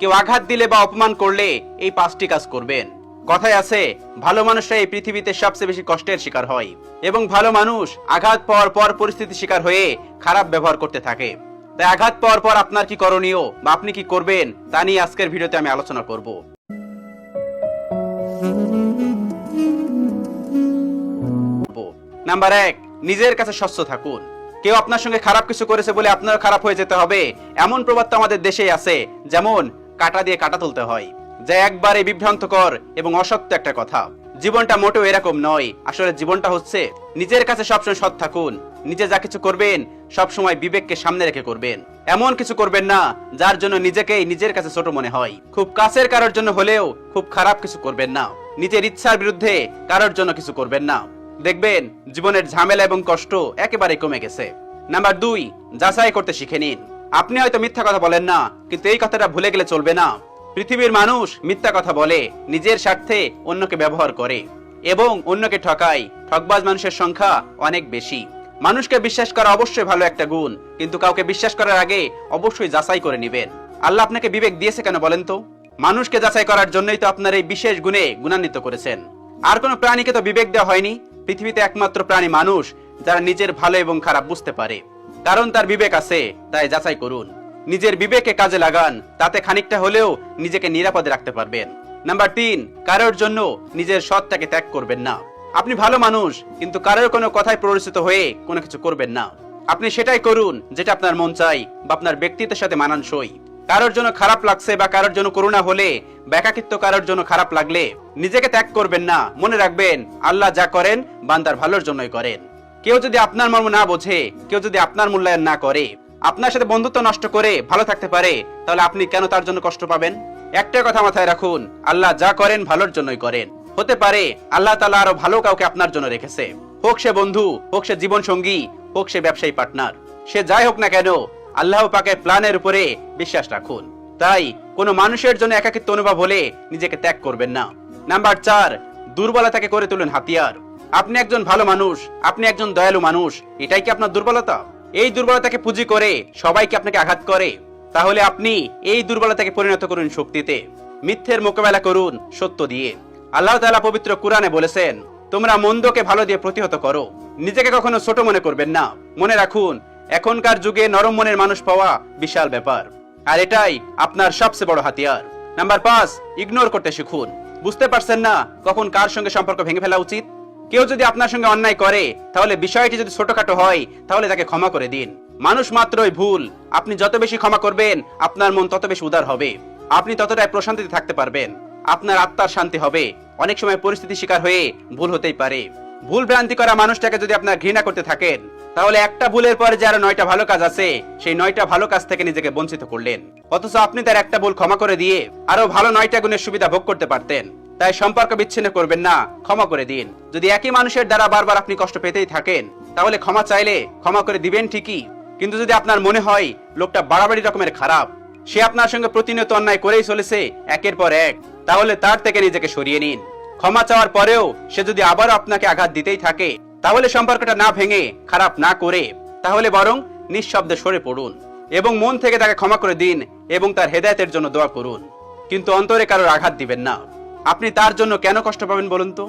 কেউ আঘাত দিলে বা অপমান করলে এই পাঁচটি কাজ করবেন। কথায় আছে, ভালো মানুষরা এই পৃথিবীতে সবচেয়ে বেশি কষ্টের শিকার হয় এবং ভালো মানুষ আঘাত পাওয়ার পর পরিস্থিতি শিকার হয়ে খারাপ ব্যবহার করতে থাকে। তাই আঘাত পাওয়ার পর আপনার কি করণীয় বা আপনি কি করবেন, তা নিয়ে আজকের ভিডিওতে আমি আলোচনা করব। নাম্বার এক, নিজের কাছে স্বচ্ছ থাকুন। কেউ আপনার সঙ্গে খারাপ কিছু করেছে বলে আপনার খারাপ হয়ে যেতে হবে, এমন প্রবাদ তো আমাদের দেশেই আছে, যেমন কাটা দিয়ে কাটা তুলতে হয়। যা একবারে বিভ্রান্তকর এবং অসত্য একটা কথা। জীবনটা মোটেও এরকম নয়। আসলে জীবনটা হচ্ছে নিজের কাছে সবসময় সৎ থাকুন। নিজে যা কিছু করবেন, সবসময় বিবেককে সামনে রেখে করবেন। এমন কিছু করবেন না, যার জন্য নিজেকেই নিজের কাছে ছোট মনে হয়। খুব কাছের কারোর জন্য হলেও খুব খারাপ কিছু করবেন না। নিজের ইচ্ছার বিরুদ্ধে কারোর জন্য কিছু করবেন না। দেখবেন, জীবনের ঝামেলা এবং কষ্ট একেবারে কমে গেছে। নাম্বার দুই, যাচাই করতে শিখে নিন। আপনি হয়তো মিথ্যা কথা বলেন না, কিন্তু এই কথাটা ভুলে গেলে চলবে না। পৃথিবীর মানুষ মিথ্যা কথা বলে, নিজের স্বার্থে অন্যকে ব্যবহার করে এবং অন্যকে ঠকায়। ঠকবাজ মানুষের সংখ্যা অনেক বেশি। মানুষকে বিশ্বাস করা অবশ্যই ভালো একটা গুণ, কিন্তু কাউকে বিশ্বাস করার আগে অবশ্যই যাচাই করে নেবেন। আল্লাহ আপনাকে বিবেক দিয়েছে কেন বলেন তো? মানুষকে যাচাই করার জন্যই তো আপনার এই বিশেষ গুণে গুণান্বিত করেছেন। আর কোনো প্রাণীকে তো বিবেক দেওয়া হয়নি? পৃথিবীতে একমাত্র প্রাণী মানুষ, যারা নিজের ভালো এবং খারাপ বুঝতে পারে। কারণ তার বিবেক আছে, তাই যাচাই করুন। নিজের বিবেকে কাজে লাগান, তাতে খানিকটা হলেও নিজেকে নিরাপদে রাখতে পারবেন। নাম্বার তিন, কারোর জন্য নিজের সৎটাকে ত্যাগ করবেন না। আপনি ভালো মানুষ, কিন্তু কারোর কোনো কথায় প্ররোচিত হয়ে কোনো কিছু করবেন না। আপনি সেটাই করুন যেটা আপনার মন চাই বা আপনার ব্যক্তিত্বের সাথে মানানসই। কারোর জন্য খারাপ লাগছে বা কারোর জন্য করুণা হলে, বেকাকিত্ব কারোর জন্য খারাপ লাগলে নিজেকে ত্যাগ করবেন না। মনে রাখবেন, আল্লাহ যা করেন বান্দার ভালোর জন্যই করেন। কেউ যদি আপনার মর্ম না বোঝে, কেউ যদি আপনার মূল্যায়ন না করে, আপনার সাথে বন্ধুত্ব নষ্ট করে ভালো থাকতে পারে, তাহলে আপনি কেন তার জন্য কষ্ট পাবেন? একটা কথা মাথায় রাখুন, আল্লাহ যা করেন ভালোর জন্যই করেন। হতে পারে আল্লাহ তালা আরও ভালো কাউকে আপনার জন্য রেখেছে। হোক সে বন্ধু, হোক সে জীবন সঙ্গী হোক সে ব্যবসায়ী পার্টনার। সে যাই হোক না কেন, আল্লাহ পাকের প্ল্যানের উপরে বিশ্বাস রাখুন। তাই কোনো মানুষের জন্য একাকিত্ব অনুভব হলে নিজেকে ত্যাগ করবেন না। নাম্বার চার, দুর্বলতাকে করে তুলুন হাতিয়ার। আপনি একজন ভালো মানুষ, আপনি একজন দয়ালু মানুষ, এটাই কি আপনার দুর্বলতা? এই দুর্বলতাকে পুঁজি করে সবাই কি আপনাকে আঘাত করে। তাহলে আপনি এই দুর্বলতাকে পরিণত করুন শক্তিতে। মিথ্যের মোকাবেলা করুন সত্য দিয়ে। আল্লাহ তাআলা পবিত্র কোরআনে বলেছেন, তোমরা মন্দকে ভালো দিয়ে প্রতিহত করো। নিজেকে কখনো ছোট মনে করবেন না। মনে রাখুন, এখনকার যুগে নরম মনের মানুষ পাওয়া বিশাল ব্যাপার। আর এটাই আপনার সবচেয়ে বড় হাতিয়ার। নাম্বার পাঁচ, ইগনোর করতে শিখুন। বুঝতে পারছেন না কখন কার সঙ্গে সম্পর্ক ভেঙে ফেলা উচিত? কেউ যদি আপনার সঙ্গে অন্যায় করে, তাহলে বিষয়টি যদি ছোটখাটো হয়, তাহলে তাকে ক্ষমা করে দিন। মানুষ মাত্রই ভুল। আপনি যত বেশি ক্ষমা করবেন, আপনার মন তত বেশি উদার হবে। আপনি ততটাই প্রশান্তিতে থাকতে পারবেন। আপনার আত্মার শান্তি হবে। অনেক সময় পরিস্থিতি শিকার হয়ে ভুল হতেই পারে। ভুল ভ্রান্তি করা মানুষটাকে যদি আপনার ঘৃণা করতে থাকেন, তাহলে একটা ভুলের পরে যে আরও নয়টা ভালো কাজ আছে, সেই নয়টা ভালো কাজ থেকে নিজেকে বঞ্চিত করলেন। অথচ আপনি তার একটা ভুল ক্ষমা করে দিয়ে আরও ভালো নয়টা গুণের সুবিধা ভোগ করতে পারতেন। তাই সম্পর্ক বিচ্ছিন্ন করবেন না। ক্ষমা করে দিন। যদি একই মানুষের দ্বারা বারবার আপনি কষ্ট পেতেই থাকেন, তাহলে ক্ষমা চাইলে ক্ষমা করে দিবেন ঠিকই। কিন্তু যদি আপনার মনে হয় লোকটা বাড়াবাড়ি রকমের খারাপ, সে আপনার সঙ্গে প্রতিনিয়ত অন্যায় করেই চলেছে, একের পর এক, তাহলে তার থেকে নিজেকে সরিয়ে নিন। ক্ষমা চাওয়ার পরেও সে যদি আবারও আপনাকে আঘাত দিতেই থাকে, তাহলে সম্পর্কটা না ভেঙে, খারাপ না করে, তাহলে বরং নিঃশব্দে সরে পড়ুন এবং মন থেকে তাকে ক্ষমা করে দিন এবং তার হেদায়েতের জন্য দোয়া করুন। কিন্তু অন্তরে কারোর আঘাত দিবেন না। আপনি তার জন্য কেন কষ্ট পাবেন বলুন তো?